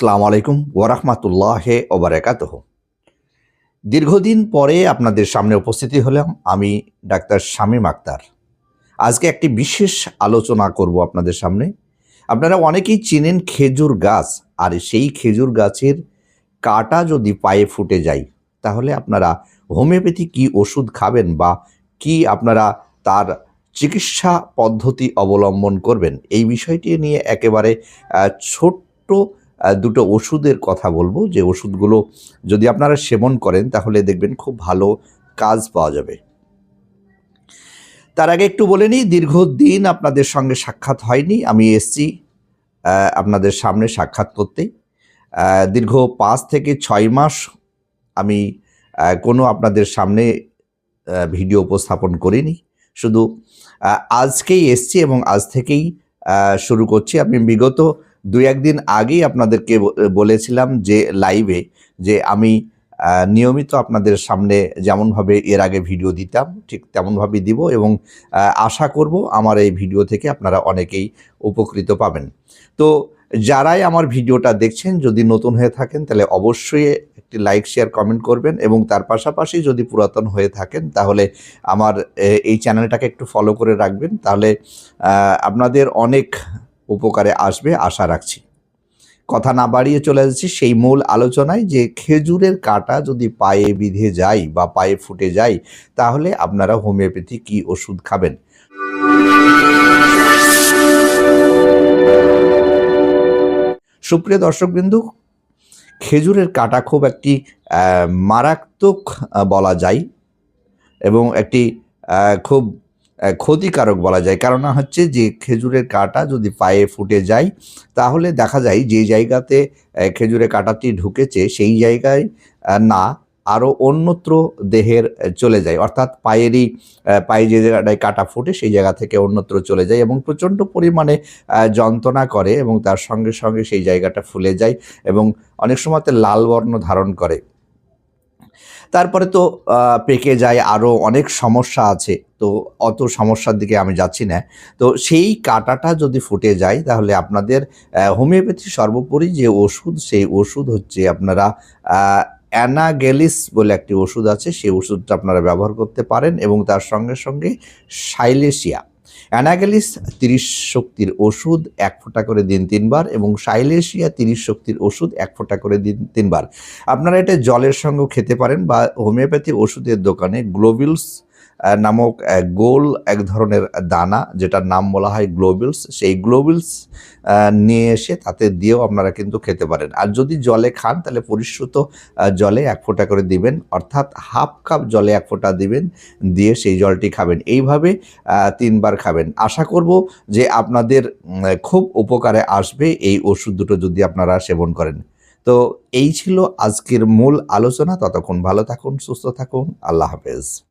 আসসালামু আলাইকুম ওরহমাতুল্লাহ ওবরাকাতহ দীর্ঘদিন পরে আপনাদের সামনে উপস্থিতি হলাম আমি ডাক্তার শামীম আক্তার। আজকে একটি বিশেষ আলোচনা করব আপনাদের সামনে। আপনারা অনেকেই চেনেন খেজুর গাছ, আর সেই খেজুর গাছের কাটা যদি পায়ে ফুটে যায়, তাহলে আপনারা হোমিওপ্যাথি কি ওষুধ খাবেন বা কি আপনারা তার চিকিৎসা পদ্ধতি অবলম্বন করবেন, এই বিষয়টি নিয়ে একেবারে ছোট্ট দুটো ওষুধের কথা বলব। যে ওষুধগুলো যদি আপনারা সেবন করেন, তাহলে দেখবেন খুব ভালো কাজ পাওয়া যাবে। তার আগে একটু বলে নিই, দীর্ঘদিন আপনাদের সঙ্গে সাক্ষাৎ হয়নি। আমি এসছি আপনাদের সামনে সাক্ষাৎ করতে। দীর্ঘ পাঁচ থেকে ছয় মাস আমি কোনো আপনাদের সামনে ভিডিও উপস্থাপন করিনি। শুধু আজকেই এসছি এবং আজ থেকেই শুরু করছি। আমি বিগত দুই একদিন আগেই আপনাদেরকে বলেছিলাম যে লাইভে যে আমি নিয়মিত আপনাদের সামনে যেমনভাবে এর আগে ভিডিও দিতাম, ঠিক তেমনভাবেই দিব এবং আশা করব আমার এই ভিডিও থেকে আপনারা অনেকেই উপকৃত পাবেন। তো যারাই আমার ভিডিওটা দেখছেন, যদি নতুন হয়ে থাকেন, তাহলে অবশ্যই একটি লাইক শেয়ার কমেন্ট করবেন এবং তার পাশাপাশি যদি পুরাতন হয়ে থাকেন, তাহলে আমার এই চ্যানেলটাকে একটু ফলো করে রাখবেন। তাহলে আপনাদের অনেক উপকারে আসবে, আশা রাখছি। কথা না বাড়িয়ে চলে যাচ্ছি সেই মূল আলোচনায় যে খেজুরের কাঁটা যদি পায়ে বিঁধে যায় বা পায়ে ফুটে যায়, তাহলে আপনারা হোমিওপ্যাথি কি ওষুধ খাবেন? সুপ্রিয় দর্শকবিন্দু, খেজুরের কাঁটা খুব একটি মারাত্মক বলা যায় এবং একটি খুব ক্ষতিকারক বলা যায়। কারণ হচ্ছে যে খেজুরের কাঁটা যদি পায়ে ফুটে যায়, তাহলে দেখা যায় যে জায়গাতে খেজুরের কাঁটাটি ঢুকেছে, সেই জায়গায় না আরও অন্যত্র দেহের চলে যায়। অর্থাৎ পায়েরই পায়ে যে জায়গাটায় কাটা ফুটে, সেই জায়গা থেকে অন্যত্র চলে যায় এবং প্রচণ্ড পরিমাণে যন্ত্রণা করে এবং তার সঙ্গে সঙ্গে সেই জায়গাটা ফুলে যায় এবং অনেক সময়তে লাল বর্ণ ধারণ করে। তারপরে তো পেকে যায় আরও অনেক সমস্যা আছে। তো অত সমস্যার দিকে আমি যাচ্ছি না। তো সেই কাঁটাটা যদি ফুটে যায়, তাহলে আপনাদের হোমিওপ্যাথি সর্বোপরি যে ওষুধ, সেই ওষুধ হচ্ছে আপনারা অ্যানাগেলিস বলে একটি ওষুধ আছে, সেই ওষুধটা আপনারা ব্যবহার করতে পারেন এবং তার সঙ্গে সঙ্গে সাইলেশিয়া। অ্যানাগেলিস তিরিশ শক্তির ওষুধ এক ফোঁটা করে দিন তিনবার এবং সাইলেশিয়া তিরিশ শক্তির ওষুধ এক ফোঁটা করে দিন তিনবার। আপনারা এটা জলের সঙ্গে খেতে পারেন বা হোমিওপ্যাথি ওষুধের দোকানে গ্লোবিলস নামক গোল এক ধরনের দানা, যেটার নাম বলা হয় গ্লোবিলস। সেই গ্লোবিলস নিয়ে এসে তাতে দিয়েও আপনারা কিন্তু খেতে পারেন। আর যদি জলে খান, তাহলে পরিশ্রুত জলে এক ফোঁটা করে দিবেন। অর্থাৎ হাফ কাপ জলে এক ফোঁটা দিবেন, দিয়ে সেই জলটি খাবেন। এইভাবে তিনবার খাবেন। আশা করব যে আপনাদের খুব উপকারে আসবে এই ওষুধ দুটো যদি আপনারা সেবন করেন। তো এই ছিল আজকের মূল আলোচনা। ততক্ষণ ভালো থাকুন, সুস্থ থাকুন। আল্লাহ হাফেজ।